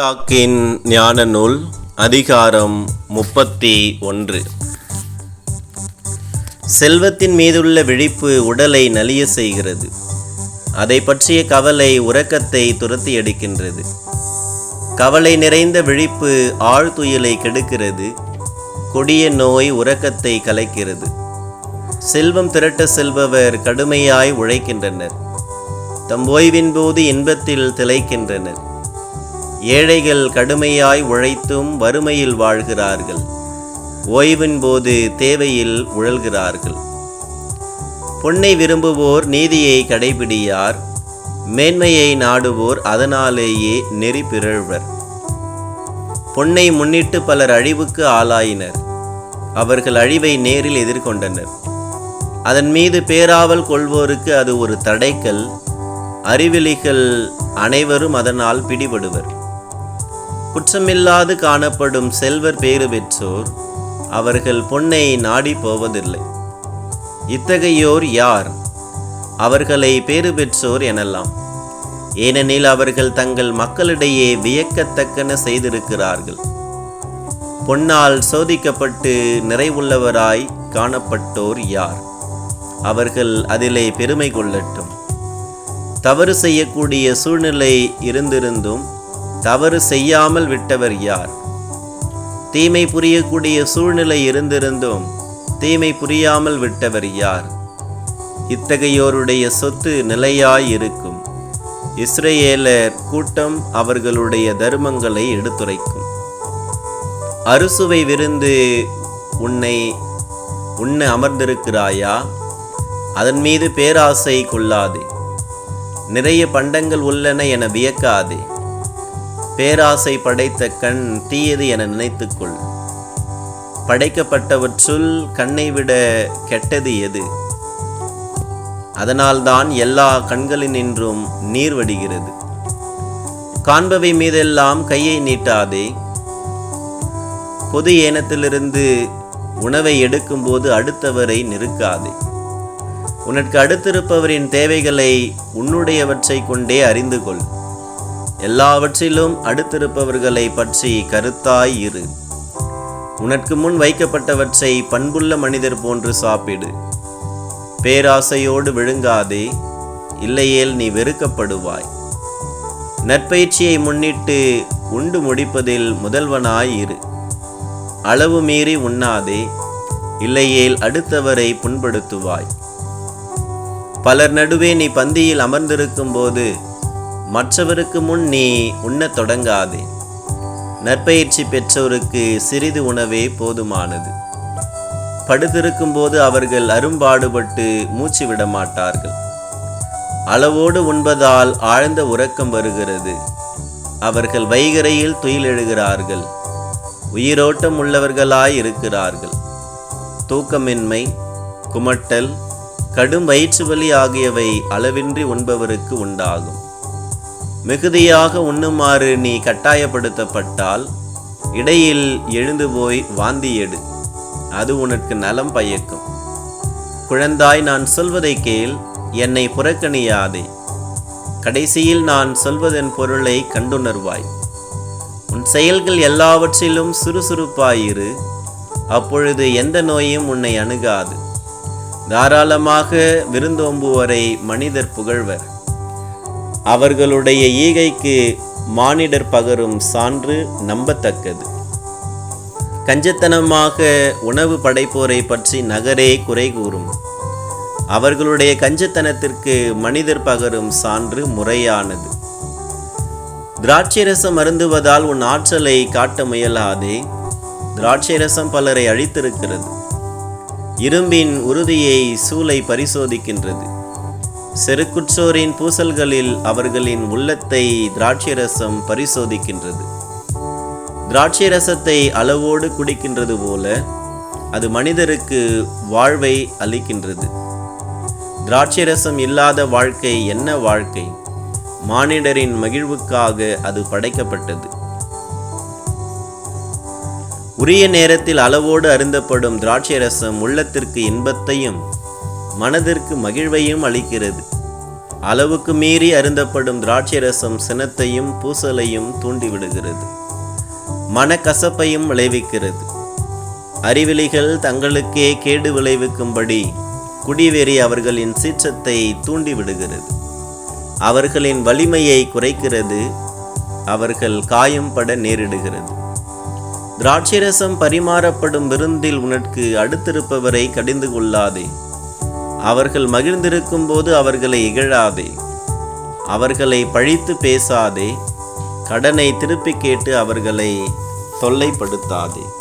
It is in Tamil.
டாக்கின் ஞான நூல் அதிகாரம் முப்பத்தி ஒன்று. செல்வத்தின் மீதுள்ள விழிப்பு உடலை நலிய செய்கிறது. அதை பற்றிய கவலை உறக்கத்தை துரத்தி அடிக்கின்றது கவலை நிறைந்த விழிப்பு ஆழ்துயிலை கெடுக்கிறது. கொடிய நோய் உறக்கத்தை கலைக்கிறது. செல்வம் திரட்ட செல்பவர் கடுமையாய் உழைக்கின்றனர். தம் ஓய்வின் போது இன்பத்தில் திளைக்கின்றனர். ஏழைகள் கடுமையாய் உழைத்தும் வறுமையில் வாழ்கிறார்கள். ஓய்வின் போது தேவையில் உழல்கிறார்கள். பொன்னை விரும்புவோர் நீதியை கடைபிடியார். மேன்மையை நாடுவோர் அதனாலேயே நெறி பிறழ்வர். பொன்னை முன்னிட்டு பலர் அழிவுக்கு ஆளாயினர். அவர்கள் அழிவை நேரில் எதிர்கொண்டனர். அதன் மீது பேராவல் கொள்வோருக்கு அது ஒரு தடைக்கல். அறிவிலிகள் அனைவரும் அதனால் பிடிபடுவர். குற்றமில்லாது காணப்படும் செல்வர் பேறு பெற்றோர் அவர்கள் பொன்னை நாடி போவதில்லை. இத்தகையோர் யார்? அவர்களை பேறு பெற்றோர் எனலாம். ஏனெனில் அவர்கள் தங்கள் மக்களிடையே வியக்கத்தக்கன செய்திருக்கிறார்கள். பொன்னால் சோதிக்கப்பட்டு நிறைவுள்ளவராய் காணப்பட்டோர் யார்? அவர்கள் அதிலே பெருமை கொள்ளட்டும். தவறு செய்யக்கூடிய சூழ்நிலை இருந்திருந்தும் தவறு செய்யாமல் விட்டவர் யார்? தீமை புரியக்கூடிய சூழ்நிலை இருந்திருந்தும் தீமை புரியாமல் விட்டவர் யார்? இத்தகையோருடைய சொத்து நிலையாய் இருக்கும். இஸ்ரேலர் கூட்டம் அவர்களுடைய தர்மங்களை எடுத்துரைக்கும். அறுசுவை விருந்து உன்னை உண்ண அமர்ந்திருக்கிறாயா? அதன் மீது பேராசை கொள்ளாதே. நிறைய பண்டங்கள் உள்ளன என வியக்காதே. பேராசை படைத்த கண் தீயது என நினைத்துக்கொள். படைக்கப்பட்டவற்றுள் கண்ணை விட கெட்டது எது? அதனால்தான் எல்லா கண்களினின்றும் நீர் வடிகிறது. காண்பவை மீதெல்லாம் கையை நீட்டாதே. பொது ஏனத்திலிருந்து உணவை எடுக்கும்போது அடுத்தவரை நெருக்காதே. உனக்கு அடுத்திருப்பவரின் தேவைகளை உன்னுடையவற்றை கொண்டே அறிந்து கொள் எல்லாவற்றிலும் அடுத்திருப்பவர்களை பற்றி கருத்தாய் இரு. உனக்கு முன் வைக்கப்பட்டவற்றை பண்புள்ள மனிதர் போன்று சாப்பிடு. பேராசையோடு விழுங்காதே இல்லையேல் நீ வெறுக்கப்படுவாய். நற்பயிற்சியை முன்னிட்டு உண்டு முடிப்பதில் முதல்வனாய் இரு. அளவு மீறி உண்ணாதே இல்லையேல் அடுத்தவரை புண்படுத்துவாய். பலர் நடுவே நீ பந்தியில் அமர்ந்திருக்கும் போது மற்றவருக்கு முன் நீ உண்ணத் தொடங்காதே. நற்பயிற்சி பெற்றோருக்கு சிறிது உணவே போதுமானது. படுத்திருக்கும் போது அவர்கள் அரும்பாடுபட்டு மூச்சு விட மாட்டார்கள் அளவோடு உண்பதால் ஆழ்ந்த உறக்கம் வருகிறது. அவர்கள் வைகரையில் துயிலெழுகிறார்கள் உயிரோட்டம் உள்ளவர்களாய் இருக்கிறார்கள். தூக்கமின்மை குமட்டல் கடும் வயிற்று வலி ஆகியவை அளவின்றி உண்பவருக்கு உண்டாகும். மிகுதியாக உண்ணுமாறு நீ கட்டாயப்படுத்தப்பட்டால் இடையில் எழுந்து போய் வாந்தி எடு. அது உனக்கு நலம் பயக்கும். குழந்தாய் நான் சொல்வதை கேள் என்னை புறக்கணியாதே. கடைசியில் நான் சொல்வதன் பொருளை கண்டுணர்வாய். உன் செயல்கள் எல்லாவற்றிலும் சுறுசுறுப்பாயிரு. அப்பொழுது எந்த நோயும் உன்னை அணுகாது. தாராளமாக விருந்தோம்புவரை மனிதர் புகழ்வர். அவர்களுடைய ஈகைக்கு மானிடர் பகரும் சான்று நம்பத்தக்கது. கஞ்சத்தனமாக உணவு படைப்போரை பற்றி நகரே குறை கூறும். அவர்களுடைய கஞ்சத்தனத்திற்கு மனிதர் பகரும் சான்று முறையானது. திராட்சை ரசம் அருந்துவதால் உன் ஆற்றலை காட்ட முயலாதே. திராட்சை ரசம் பலரை அழித்திருக்கிறது. இரும்பின் உறுதியை சூளை பரிசோதிக்கின்றது. செருக்குற்றோரின் பூசல்களில் அவர்களின் உள்ளத்தை திராட்சை ரசம் பரிசோதிக்கின்றது. திராட்சை ரசத்தை அளவோடு குடிக்கின்றது போல அது மனிதருக்கு வாழ்வை அளிக்கின்றது. திராட்சை ரசம் இல்லாத வாழ்க்கை என்ன வாழ்க்கை? மானிடரின் மகிழ்வுக்காக அது படைக்கப்பட்டது. உரிய நேரத்தில் அளவோடு அருந்தப்படும் திராட்சை ரசம் உள்ளத்திற்கு இன்பத்தையும் மனதிற்கு மகிழ்வையும் அளிக்கிறது. அளவுக்கு மீறி அருந்தப்படும் திராட்சை ரசம் சினத்தையும் பூசலையும் தூண்டிவிடுகிறது. மனக்கசப்பையும் விளைவிக்கிறது. அறிவிலிகள் தங்களுக்கே கேடு விளைவிக்கும்படி குடிவெறி அவர்களின் சீற்றத்தை தூண்டிவிடுகிறது. அவர்களின் வலிமையை குறைக்கிறது. அவர்கள் காயம் பட நேரிடுகிறது. திராட்சைரசம் பரிமாறப்படும் விருந்தில் உனக்கு அடுத்திருப்பவரை கடிந்து கொள்ளாதே. அவர்கள் மகிழ்ந்திருக்கும் போது அவர்களை இகழாதே. அவர்களை பழித்து பேசாதே. கடனை திருப்பி கேட்டு அவர்களை தொல்லைப்படுத்தாதே.